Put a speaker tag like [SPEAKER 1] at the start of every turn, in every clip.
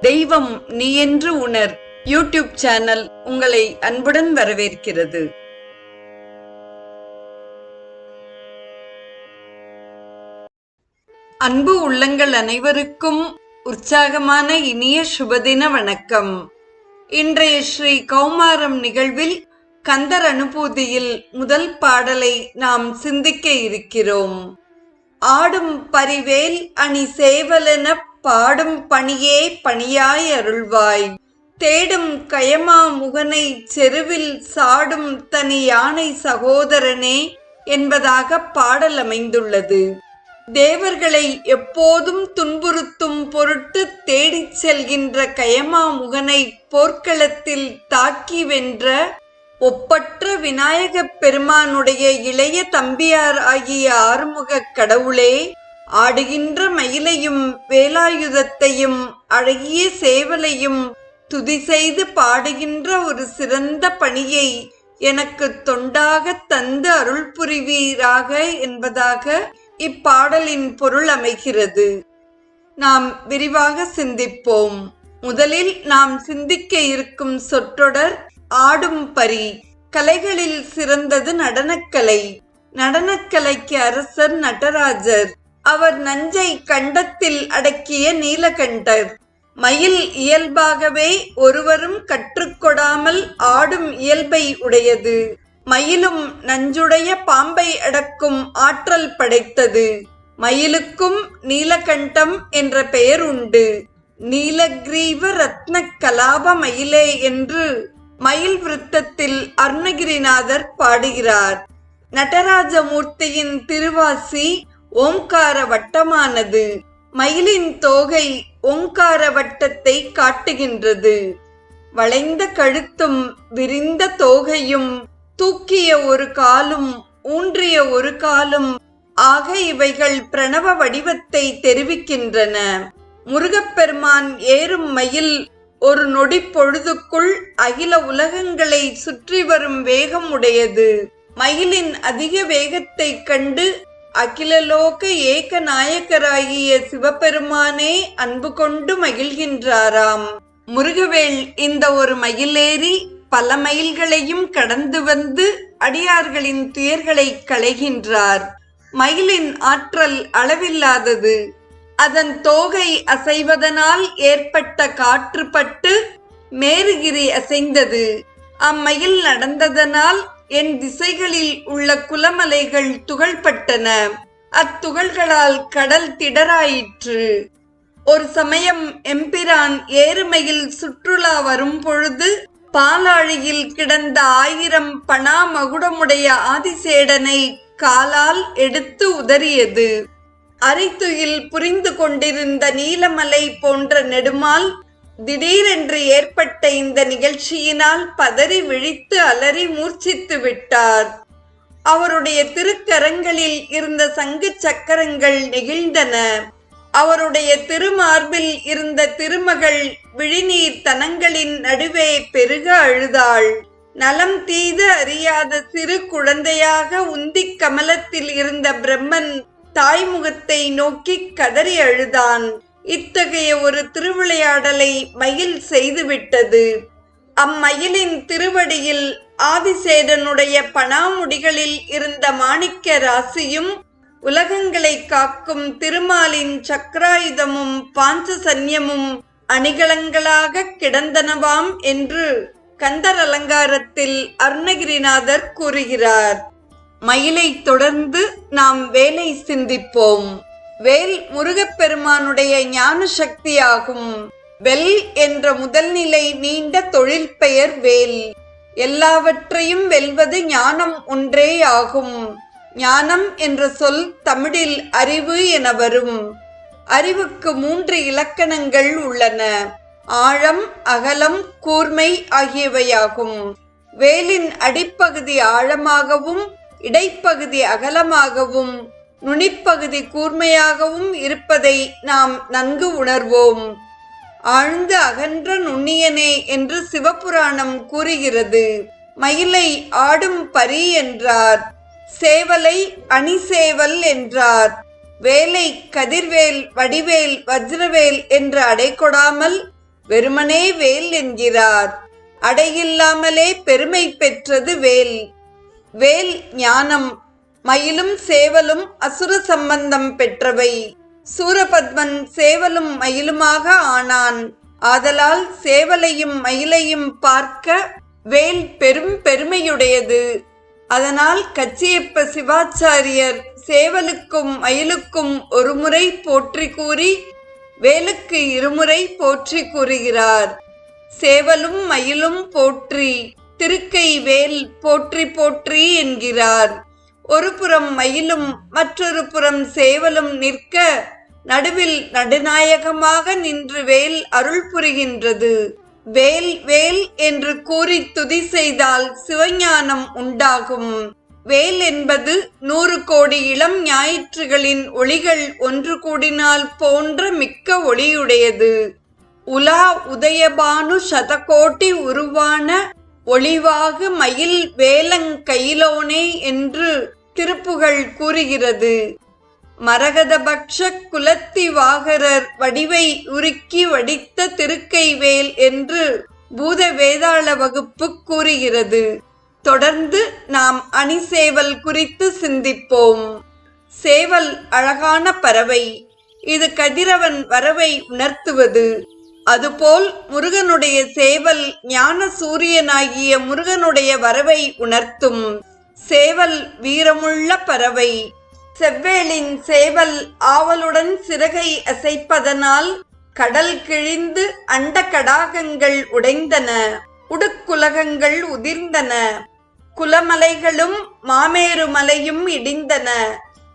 [SPEAKER 1] தெய்வம் நீ என்று உணர். யூடியூப் சேனல் உங்களை அன்புடன் வரவேற்கிறது. அன்பு உள்ளங்கள் அனைவருக்கும் உற்சாகமான இனிய சுபதின வணக்கம். இன்றைய ஸ்ரீ கௌமாரம் நிகழ்வில் கந்தர் அனுபூதியில் முதல் பாடலை நாம் சிந்திக்க இருக்கிறோம். ஆடும் பரிவேல் அணி சேவலென பாடும் பணியே பணியாய் அருள்வாய் தேடும் கயமா முகனை செருவில் சாடும் தனி யானை சகோதரனே என்பதாக பாடல் அமைந்துள்ளது தேவர்களை எப்போதும் துன்புறுத்தும் பொருட்டு தேடிச் செல்கின்ற கயமா முகனை போர்க்களத்தில் தாக்கி வென்ற ஒப்பற்ற விநாயகப் பெருமானுடைய இளைய தம்பியார் ஆகிய ஆறுமுகக் கடவுளே ஆடுகின்ற மயிலையும் வேலாயுதத்தையும் அழகிய சேவலையும் துதி செய்து பாடுகின்ற ஒரு சிறந்த பணியை எனக்கு தொண்டாக தந்து அருள் புரிவீராக என்பதாக இப்பாடலின் பொருள் அமைகிறது. நாம் விரிவாக சிந்திப்போம். முதலில் நாம் சிந்திக்க இருக்கும் சொற்றொடர் ஆடும் பரி. கலைகளில் சிறந்தது நடனக்கலை. நடனக்கலைக்கு அரசர் நடராஜர். அவர் நஞ்சை கண்டத்தில் அடக்கிய நீலகண்டர். மயில் இயல்பாகவே ஒருவரும் கற்றுக்கொடாமல் ஆடும் இயல்பை உடையது. மயிலும் நஞ்சுடைய பாம்பை அடக்கும் ஆற்றல் படைத்தது. மயிலுக்கும் நீலகண்டம் என்ற பெயர் உண்டு நீலகிரீவ ரத்ன கலாப மயிலே என்று மயில் விருத்தத்தில் அருணகிரிநாதர் பாடுகிறார். நடராஜமூர்த்தியின் திருவாசி ஓம்கார வட்டமானது மயிலின் தோகை ஓங்கார வட்டத்தை காட்டுகின்றது. வளைந்த கழுத்தும் விரிந்த தோகையும் தூக்கிய ஒரு காலும் ஊன்றிய ஒரு காலும் ஆக இவைகள் பிரணவ வடிவத்தை தெரிவிக்கின்றன. முருகப்பெருமான் ஏறும் மயில் ஒரு நொடி பொழுதுக்குள் அகில உலகங்களை சுற்றி வரும் வேகம் உடையது மயிலின் அதிக வேகத்தைக் கண்டு அகிலலோக ஏக நாயக்கராகிய சிவபெருமானே அன்பு கொண்டு மகிழ்கின்றாராம். முருகவேல் இந்த ஒரு மயிலேறி பல மயில்களையும் கடந்து வந்து அடியார்களின் துயர்களை களைகின்றார். மயிலின் ஆற்றல் அளவில்லாதது. அதன் தோகை அசைவதனால் ஏற்பட்ட காற்றுப்பட்டு மேருகிரி அசைந்தது. அம்மயில் நடந்ததனால் என் திசைகளில் உள்ள குலமலைகள் துகள்பட்டன. அத்துகள்களால் கடல் திடராயிற்று. ஒரு சமயம் எம்பிரான் ஏறுமையில் சுற்றுலா வரும் பொழுது பாலாழியில் கிடந்த ஆயிரம் பணா மகுடமுடைய ஆதிசேடனை காலால் எடுத்து உதறியது. அரைத்துயில் புரிந்து கொண்டிருந்த நீலமலை போன்ற நெடுமால் திடீரென்று ஏற்பட்ட இந்த நிகழ்ச்சியினால் பதறி விழித்து அலறி மூர்ச்சித்து விட்டார். அவருடைய திருக்கரங்களில் இருந்த சங்கு சக்கரங்கள் நெகிழ்ந்தன. அவருடைய திருமார்பில் இருந்த திருமகள் விழிநீர் தனங்களின் நடுவே பெருக அழுதாள். நலம் தீது அறியாத சிறு குழந்தையாக உந்திக் கமலத்தில் இருந்த பிரம்மன் தாய்முகத்தை நோக்கி கதறி அழுதான். இத்தகைய ஒரு திருவிளையாடலை மயில் செய்துவிட்டது. அம்மயிலின் திருவடியில் ஆதிசேடனுடைய பணாமுடிகளில் இருந்த மாணிக்க ராசியும் உலகங்களை காக்கும் திருமாலின் சக்கராயுதமும் பாஞ்சசன்யமும் அணிகலங்களாக கிடந்தனவாம் என்று கந்தர் அலங்காரத்தில் அருணகிரிநாதர் கூறுகிறார். மயிலை தொடர்ந்து நாம் வேலை சிந்திப்போம். வேல் முருகப்பெருமானுடைய ஞான சக்தியாகும் வெல் என்ற முதல்நிலை நீண்ட தொழில் பெயர் வேல். எல்லாவற்றையும் வெல்வது ஞானம் ஒன்றே ஆகும் ஞானம் என்ற சொல் தமிழில் அறிவு என வரும். அறிவுக்கு மூன்று இலக்கணங்கள் உள்ளன. ஆழம் அகலம் கூர்மை ஆகியவையாகும். வேலின் அடிப்பகுதி ஆழமாகவும் இடைப்பகுதி அகலமாகவும் நுனிப்பகுதி கூர்மையாகவும் இருப்பதை நாம் நன்கு உணர்வோம். ஆழ்ந்து அகன்ற நுண்ணியனே என்று சிவபுராணம் கூறுகிறது. மயிலை ஆடும் பரி என்றார். சேவலை அணிசேவல் என்றார். வேலை கதிர்வேல் வடிவேல் வஜ்ரவேல் என்று அடைக்கொடாமல் வெறுமனே வேல் என்கிறார். அடையில்லாமலே பெருமை பெற்றது வேல். வேல் ஞானம் மயிலும் சேவலும் அசுர சம்பந்தம் பெற்றவை. சூரபத்மன் சேவலும் மயிலுமாக ஆனான். ஆதலால் சேவலையும் மயிலையும் பார்க்க வேல் பெரும் பெருமையுடையது. அதனால் கச்சியப்ப சிவாச்சாரியர் சேவலுக்கும் மயிலுக்கும் ஒருமுறை போற்றி கூறி வேலுக்கு இருமுறை போற்றி கூறுகிறார். சேவலும் மயிலும் போற்றி திருக்கை வேல் போற்றி போற்றி என்கிறார். ஒரு புறம் மயிலும் மற்றொரு புறம் சேவலும் நிற்க நடுவில் நடுநாயகமாக நின்று வேல் அருள் புரிகின்றது. வேல் வேல் என்று கூறி துதி செய்தால் சிவஞானம் உண்டாகும். வேல் என்பது நூறு கோடி இளம் ஞாயிற்றுகளின் ஒளிகள் ஒன்று கூடினால் போன்ற மிக்க ஒளியுடையது. உலா உதயபானு சதகோட்டி உருவான ஒளிவாகு மயில் வேலங்கையிலோனே என்று திருப்புகழ் கூறுகிறது. மரகதபக்ஷ குலத்தி வாகரர் வடிவை உருக்கி வடித்த திருக்கைவேல் என்று பூத வேதாள வகுப்பு கூறுகிறது. தொடர்ந்து நாம் அணிசேவல் குறித்து சிந்திப்போம். சேவல் அழகான பறவை. இது கதிரவன் வரவை உணர்த்துவது. அதுபோல் முருகனுடைய சேவல் ஞான சூரியனாகிய முருகனுடைய வரவை உணர்த்தும். சேவல் வீரமுள்ள பறவை. செவ்வேளின் சேவல் ஆவலுடன் சிறகை அசைப்பதனால் கடல் கிழிந்து அண்ட கடாகங்கள் உடைந்தன உடுக்குலகங்கள் உதிர்ந்தன. குலமலைகளும் மாமேரு மலையும் இடிந்தன.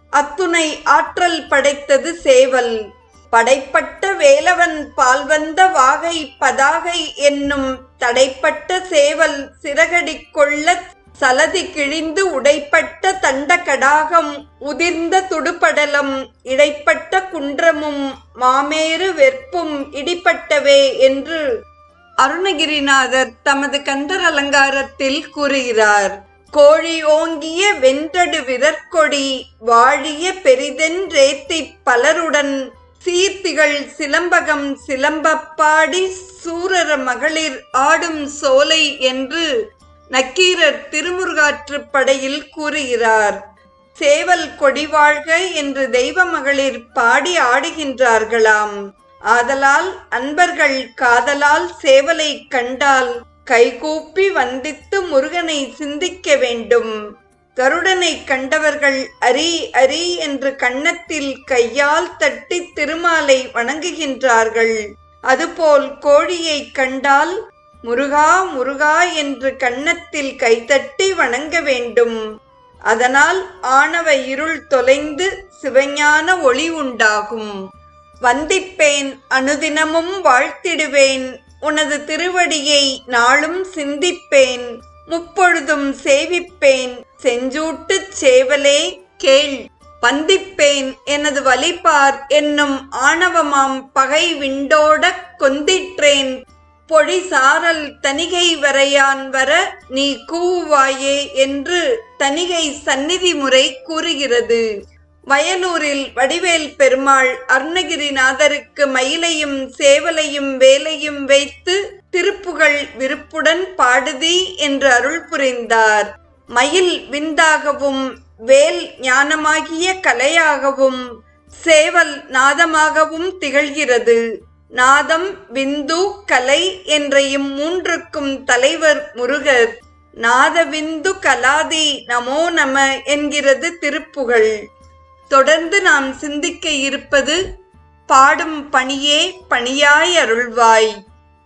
[SPEAKER 1] அத்துணை ஆற்றல் படைத்தது சேவல். படைப்பட்ட வேலவன் பால்வந்த வாகை பதாகை என்னும் தடைப்பட்ட சேவல் சிறகடி கொள்ள சலதி கிழிந்து உடைப்பட்ட தண்ட கடாகம் உதிர்ந்த துடுபடலம் இடைப்பட்ட குன்றமும் மாமேறு வெற்பும் இடிப்பட்டவே என்று அருணகிரிநாதர் தமது கந்தர் அலங்காரத்தில் கூறுகிறார். கோழி ஓங்கிய வென்றடு விரற்கொடி வாழிய பெரிதென்றேத்தி பலருடன் சீர்த்திகள் சிலம்பகம் சிலம்பப்பாடி சூரர மகளிர் ஆடும் சோலை என்று நக்கீரர் திருமுருகாற்றுப் படையில் கூறுகிறார் சேவல் கொடி வாழ்க என்று தெய்வ மகளிர் பாடி ஆடுகின்றார்களாம். ஆதலால் அன்பர்கள் காதலால் சேவலை கண்டால் கைகூப்பி வந்தித்து முருகனை சிந்திக்க வேண்டும். கருடனை கண்டவர்கள் அரி அரி என்று கன்னத்தில் கையால் தட்டி திருமாலை வணங்குகின்றார்கள். அதுபோல் கோழியை கண்டால் முருகா முருகா என்று கன்னத்தில் கைதட்டி வணங்க வேண்டும். அதனால் ஆணவ இருள் தொலைந்து சிவஞான ஒளி உண்டாகும். வந்திப்பேன் அனுதினமும் வாழ்த்திடுவேன். உனது திருவடியை நாளும் சிந்திப்பேன். முப்பொழுதும் சேவிப்பேன். செஞ்சூட்டுச் சேவலே கேள். வந்திப்பேன் எனது வலிபார் என்னும் ஆணவமாம் பகை விண்டோட கொந்திற்றேன். பொழி சாரல் தனிகை வரையான் வர நீ கூவாயே என்று தனிகை சந்நிதி முறை கூறுகிறது. வயலூரில் வடிவேல் பெருமாள் அருணகிரிநாதருக்கு மயிலையும் சேவலையும் வேலையும் வைத்து திருப்புகழ் விருப்புடன் பாடுதி என்று அருள் புரிந்தார். மயில் விந்தாகவும் வேல் ஞானமாகிய கலையாகவும் சேவல் நாதமாகவும் திகழ்கிறது. நாதம் விந்து கலை என்ற இம்மூன்றுக்கும் தலைவர் முருகர். நாதவிந்து கலாதி நமோ நம என்கிறது திருப்புகழ். தொடர்ந்து நாம் சிந்திக்க இருப்பது பாடும் பணியே பணியாய் அருள்வாய்.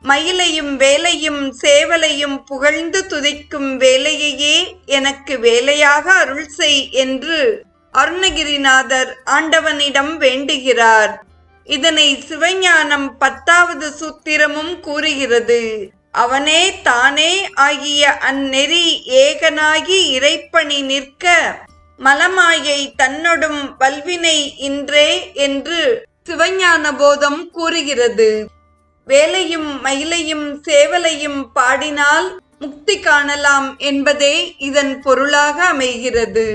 [SPEAKER 1] மயிலையும் வேலையும் சேவலையும் புகழ்ந்து துதிக்கும் வேலையையே எனக்கு வேலையாக அருள் செய் என்று அருணகிரிநாதர் ஆண்டவனிடம் வேண்டுகிறார். இதனை சிவஞானம் பத்தாவது சூத்திரமும் கூறுகிறது. அவனே தானே ஆகிய அந்நெறி ஏகனாகி இறைப்பணி நிற்க மலமாயை தன்னொடும் வல்வினை இன்றே என்று சிவஞான போதம் கூறுகிறது. வேலையும் மயிலையும் சேவலையும் பாடினால் முக்தி காணலாம் என்பதே இதன் பொருளாக அமைகிறது.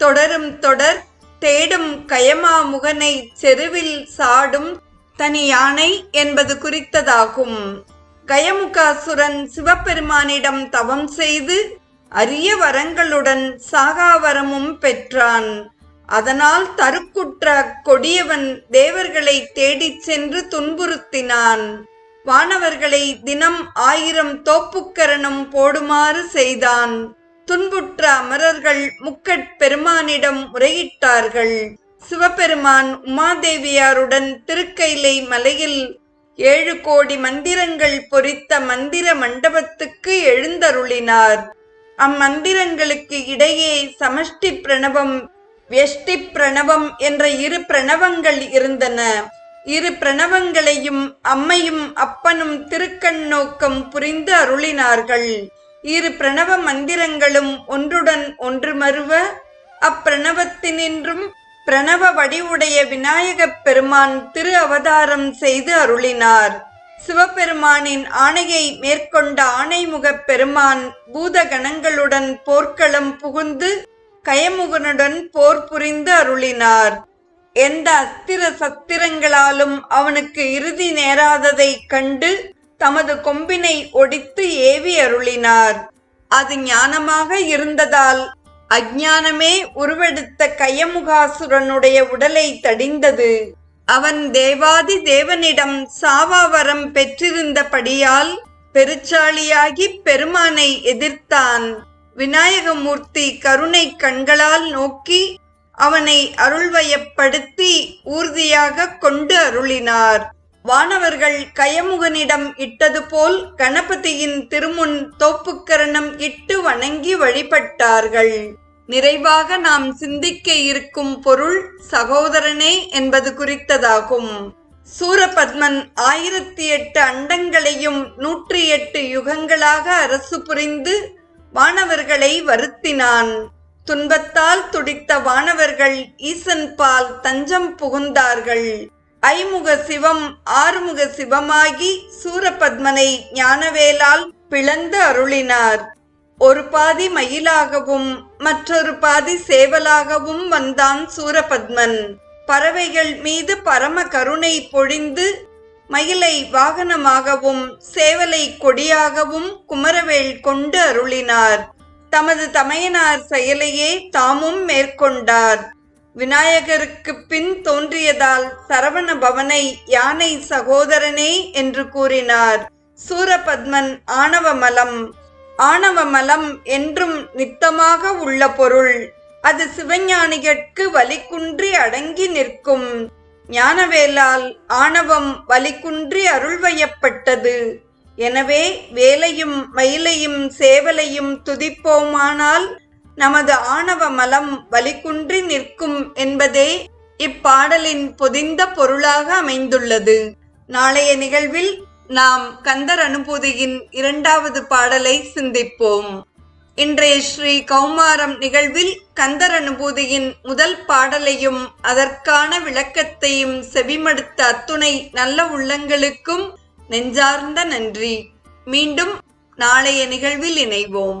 [SPEAKER 1] தொடரும் தொடர் தேடும் கயமாமுகனை செருவில் சாடும் தனி யானை என்பது குறித்ததாகும். கயமுகாசுரன் சிவபெருமானிடம் தவம் செய்து அரிய வரங்களுடன் சாகாவரமும் பெற்றான். அதனால் தருக்குற்ற கொடியவன் தேவர்களை தேடிச் சென்று துன்புறுத்தினான். வானவர்களை தினம் ஆயிரம் தோப்புக்கரணம் போடுமாறு செய்தான். துன்புற்ற அமரர்கள் முக்கட் பெருமானிடம் முறையிட்டார்கள். சிவபெருமான் உமாதேவியாருடன் திருக்கைலை மலையில் ஏழு கோடி மந்திரங்கள் பொறித்த மந்திர மண்டபத்துக்கு எழுந்தருளினார். அம்மந்திரங்களுக்கு இடையே சமஷ்டி பிரணவம் வெஷ்டி பிரணவம் என்ற இரு பிரணவங்கள் இருந்தன. இரு பிரணவங்களையும் அம்மையும் அப்பனும் திருக்கண்ணோக்கம் புரிந்து அருளினார்கள். இரு பிரணவ மந்திரங்களும் ஒன்றுடன் ஒன்று மறுவ அப்பிரணவத்தினின்றும் பிரணவ வடிவுடைய விநாயகப் பெருமான் திரு அவதாரம் செய்து அருளினார். சிவபெருமானின் ஆணையை மேற்கொண்ட ஆணைமுகப் பெருமான் பூத கணங்களுடன் போர்க்களம் புகுந்து கயமுகனுடன் போர் புரிந்து அருளினார். எந்த அஸ்திர சத்திரங்களாலும் அவனுக்கு இறுதி நேராததைக் கண்டு தமது கொம்பினை ஒடித்து ஏவி அருளினார். அது ஞானமாக இருந்ததால் அஜ்ஞானமே உருவெடுத்த கயமுகாசுரனுடைய உடலை தடிந்தது. அவன் தேவாதி தேவனிடம் சாவாவரம் பெற்றிருந்தபடியால் பெருச்சாளியாகி பெருமானை எதிர்த்தான். விநாயகமூர்த்தி கருணை கண்களால் நோக்கி அவனை அருள்வயப்படுத்தி ஊர்தியாக கொண்டு அருளினார். வானவர்கள் கயமுகனிடம் இட்டது போல் கணபதியின் திருமுன் தோப்புக்கரணம் இட்டு வணங்கி வழிபட்டார்கள். நிறைவாக நாம் சிந்திக்க இருக்கும் பொருள் சகோதரனே என்பது குறித்ததாகும். சூரபத்மன் ஆயிரத்தி எட்டு அண்டங்களையும் நூற்றி எட்டு யுகங்களாக அரசு புரிந்து வானவர்களை வருத்தினான். துன்பத்தால் துடித்த வானவர்கள் ஈசன்பால் தஞ்சம் புகுந்தார்கள். ஐமுக சிவம் ஆறுமுக சிவமாகி சூரபத்மனை ஞானவேலால் பிளந்து அருளினார். ஒரு பாதி மயிலாகவும் மற்றொரு பாதி சேவலாகவும் வந்தான் சூரபத்மன். பறவைகள் மீது பரம கருணை பொழிந்து மயிலை வாகனமாகவும் சேவலை கொடியாகவும் குமரவேல் கொண்டு அருளினார். தமது தமையனார் செயலையே தாமும் மேற்கொண்டார். விநாயகருக்கு பின் தோன்றியதால் சரவண பவனை யானை சகோதரனே என்று கூறினார். சூரபத்மன் ஆணவமலம் ஆணவமலம் என்றும் நித்தமாக உள்ள பொருள். அது சிவஞானிகட்கு வலிக்குன்றி அடங்கி நிற்கும். ஞானவேலால் ஆணவம் வலிக்குன்றி அருள்வயப்பட்டது. எனவே வேலையும் மயிலையும் சேவலையும் துதிப்போமானால் நமது ஆணவ மலம் வலிக்குன்றி நிற்கும் என்பதே இப்பாடலின் பொதிந்த பொருளாக அமைந்துள்ளது. நாளைய நிகழ்வில் நாம் கந்தர் அனுபூதியின் இரண்டாவது பாடலை சிந்திப்போம். இன்றைய ஸ்ரீ கௌமாரம் நிகழ்வில் கந்தர் அனுபூதியின் முதல் பாடலையும் அதற்கான விளக்கத்தையும் செவிமடுத்த அத்துணை நல்ல உள்ளங்களுக்கும் நெஞ்சார்ந்த நன்றி. மீண்டும் நாளைய நிகழ்வில் இணைவோம்.